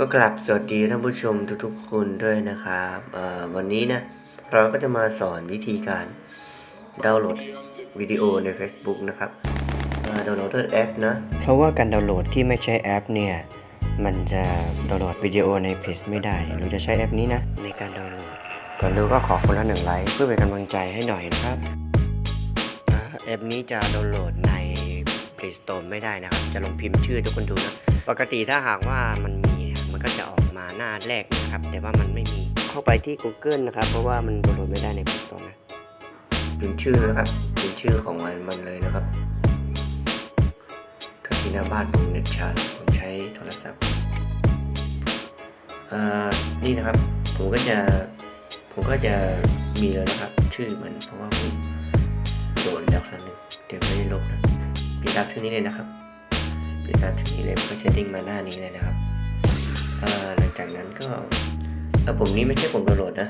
ก็กลับสวัสดีท่านผู้ชมทุกๆคนด้วยนะครับวันนี้นะเราก็จะมาสอนวิธีการดาวน์โหลดวิดีโอใน Facebook นะครับดาวน์โหลดด้วยแอปนะ เพราะว่าการดาวน์โหลดที่ไม่ใช้แอปเนี่ย มันจะดาวน์โหลดวิดีโอในเพจไม่ได้เราจะใช้แอปนี้นะ ในการดาวน์โหลดก่อนดูก็ขอคนละหนึ่งไลค์เพื่อเป็นกำลังใจให้หน่อยนะครับแอปนี้จะดาวน์โหลดใน Play Store ไม่ได้นะครับ จะลงพิมพ์ชื่อทุกคนดูนะ ปกติถ้าหากว่ามัน มันก็จะออกมาหน้าแรกนะครับ แต่ว่ามันไม่มีเข้าไปที่ Google นะครับ เพราะว่ามันโหลดไม่ได้ใน Play Store นะพิมพ์ชื่อนะครับพิมพ์ชื่อของมันมันเลยนะครับก็ที่หน้าบ้านผมเน็ตชาร์จผมใช้โทรศัพท์อ่านี่นะครับผมก็จะผมก็จะมีแล้วนะครับ ชื่อมันเพราะว่าผมโดนแล้วครั้งหนึ่งเดี๋ยวไม่ได้ลบนะปิดตามชื่อนี้เลยนะครับปิดตามชื่อนี้เลยมันก็จะดิ้งมาหน้านี้เลยนะครับ อ่อหลังนั้นก็เออปุ่มนี้ไม่ใช่ปุ่มดาวน์โหลดนะ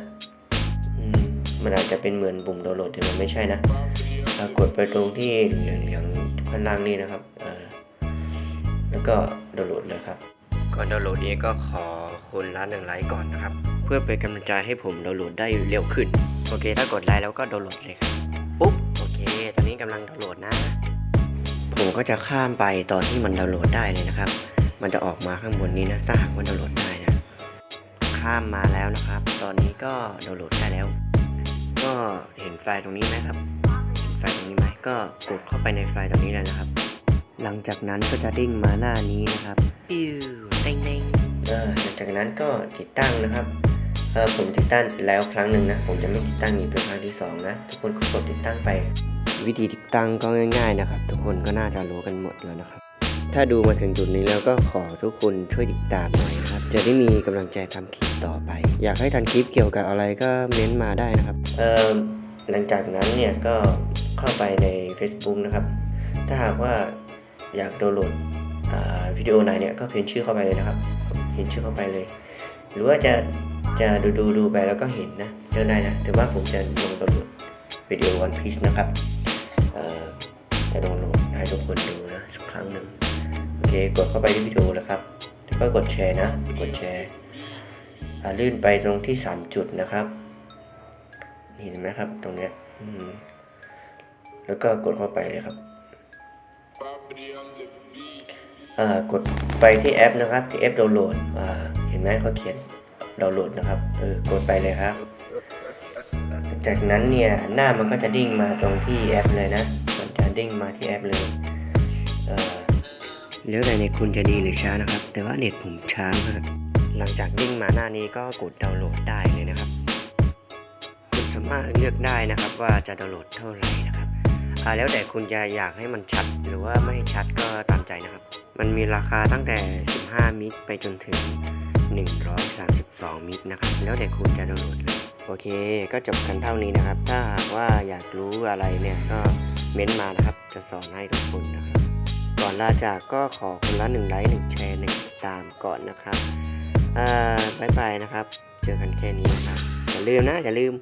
อืมมันอาจจะเป็นเหมือนปุ่มดาวน์โหลดแต่มันไม่ใช่นะอ่อกดไปตรงที่เหลืองๆข้างล่างนี่นะครับแล้วก็ดาวน์โหลดเลยครับก่อนดาวน์โหลดนี้ก็ขอคุณละหนึ่งไลค์ก่อนนะครับ เพื่อเป็นกำลังใจให้ผมดาวน์โหลดได้เร็วขึ้น โอเค ถ้ากดไลค์แล้วก็ดาวน์โหลดเลยครับปุ๊บโอเค ตอนนี้กำลังดาวน์โหลดนะ ผมก็จะข้ามไปตอนที่มันดาวน์โหลดได้เลยนะครับ มันจะออกมาข้างบนนี้นะถ้าหากว่าดาวน์โหลดได้ ข้ามมาแล้วนะครับ ตอนนี้ก็ดาวน์โหลดได้แล้ว ก็เห็นไฟล์ตรงนี้ไหมครับเห็นไฟล์ตรงนี้ไหมก็กดเข้าไปในไฟล์ตรงนี้เลยนะครับ หลังจากนั้นก็จะดิ้งมาหน้านี้นะครับปิ้วเต้งเต้งเออหลังจากนั้นก็ติดตั้งนะครับเออผมติดตั้งแล้วครั้งหนึ่งนะ ผมจะไม่ติดตั้งอีกเป็นครั้งที่สองนะ ทุกคนก็กดติดตั้งไป วิธีติดตั้งก็ง่าย ๆ นะครับ ทุกคนก็น่าจะรู้กันหมดแล้วนะครับ ถ้าดูมาถึงจุดนี้แล้วก็ขอทุกคนช่วยติดตามหน่อยนะครับ จะได้มีกำลังใจทำคลิปต่อไป อยากให้ทันคลิปเกี่ยวกับอะไรก็เม้นต์มาได้นะครับ เอ่อหลังจากนั้นเนี่ยก็เข้าไปใน Facebook นะครับ ถ้าหากว่าอยากดาวน์โหลดวิดีโอไหนเนี่ยก็พิมพ์ชื่อเข้าไปเลยนะครับพิมพ์ชื่อเข้าไปเลย หรือว่าจะจะดูดูดูไปแล้วก็เห็นนะเจอได้นะแต่ว่าผมจะลงดาวน์โหลดวิดีโอ One Piece นะครับจะดาวน์โหลดให้ทุกคนดูนะสักครั้งหนึ่ง กดเข้าไปที่วิดีโอแล้วครับ แล้วก็กดแชร์นะ กดแชร์อ่าลื่นไปตรงที่ 3 จุดนะครับเห็นไหมครับตรงเนี้ยแล้วก็กดเข้าไปเลยครับกดไปที่แอปนะครับ ที่แอปดาวน์โหลดเห็นไหมเขาเขียนดาวน์โหลดนะครับเออกดไปเลยครับ จากนั้นเนี่ยหน้ามันก็จะดิ้งมาตรงที่แอปเลยนะ มันจะดิ้งมาที่แอปเลยเออ แล้วแต่เน็ตคุณจะดีหรือช้านะครับ แต่ว่าเน็ตผมช้ามากหลังจากดิ้งมาหน้านี้ก็กดดาวน์โหลดได้เลยนะครับ คุณสามารถเลือกได้นะครับว่าจะดาวน์โหลดเท่าไหร่นะครับอ่าแล้วแต่คุณจะอยากให้มันชัดหรือว่าไม่ชัดก็ตามใจนะครับ มันมีราคาตั้งแต่ 15 มิกไปจนถึง 132 มิกนะครับ แล้วแต่คุณจะดาวน์โหลดเลยโอเค ก็จบกันเท่านี้นะครับ ถ้าหากว่าอยากรู้อะไรเนี่ยก็เม้นต์มานะครับ จะสอนให้ทุกคนนะครับ ก่อนลาจากก็ขอคนละหนึ่งไลค์หนึ่งแชร์หนึ่งตามก่อนนะครับ อ่าบายบายนะครับ เจอกันแค่นี้นะครับ อย่าลืมนะ อย่าลืม